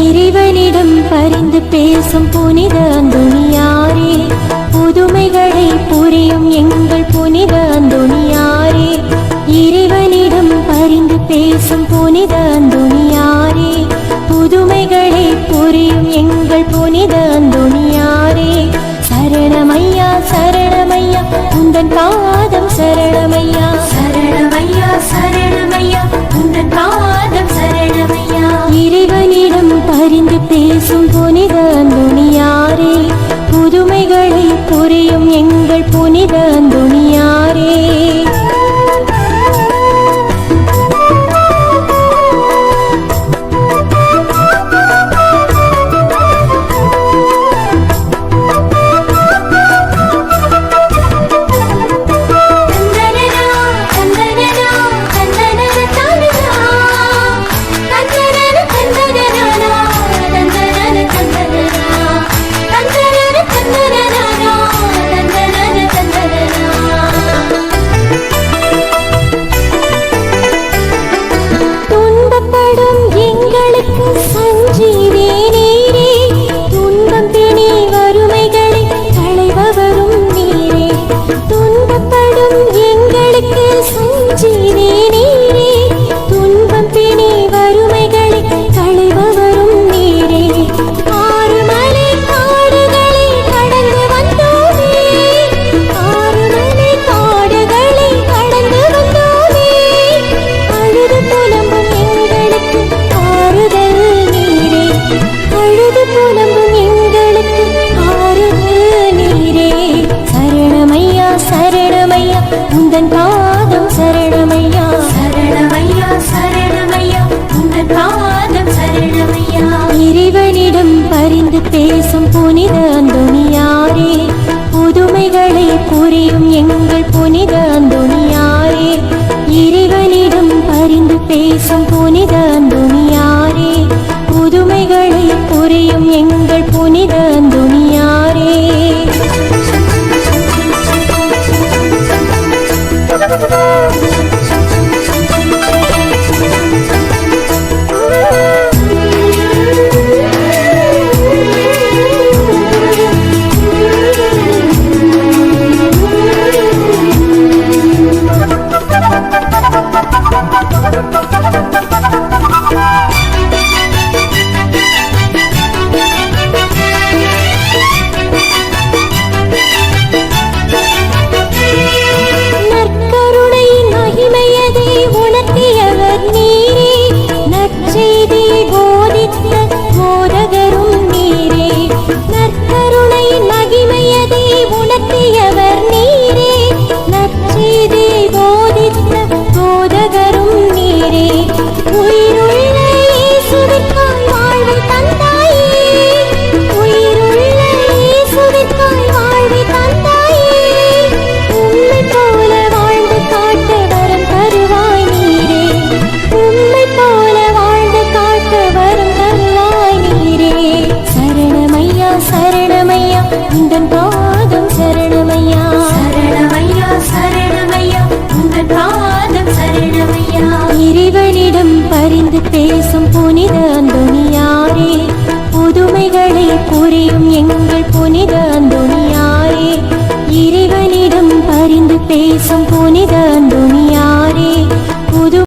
இறைவனிடம் பரிந்து பேசும் புனித அந்த புனித அந்தோணியாரே புதுமைகளை புரியும் எங்கள் புனித அந்தோணியாரே சரணமையா சரணமையா உந்தன் பாதம் சரணமையா. சரணமையா சரணமையா உந்தன் பாதம் சரணமையா. இறைவனிடம் பரிந்து பேசும் புனித அந்தோணியாரே புதுமைகளை புரியும் எங்கள் புனித உந்தன் பாதம் சரணமையா? சரணமையா சரணமையா? உந்தன் பாதம் சரணமையா? இறைவனிடம் பரிந்து பேசும் புனித அந்தோணியாரே புதுமைகளை புரியும் எங்கள் புனித அந்தோணியாரே இறைவனிடம் பரிந்து பேசும் புனித அந்தோணியாரே oh you. சரணமையா? உந்தன் பாதம் சரணமையா? சரணமையா சரணமையா? உந்தன் பாதம் சரணமையா? இறைவனிடம் பரிந்து பேசும் புனித அந்தோணியாரே புதுமைகளை புரியும் எங்கள் புனித அந்தோணியாரே இறைவனிடம் பரிந்து பேசும் புனித அந்தோணியாரே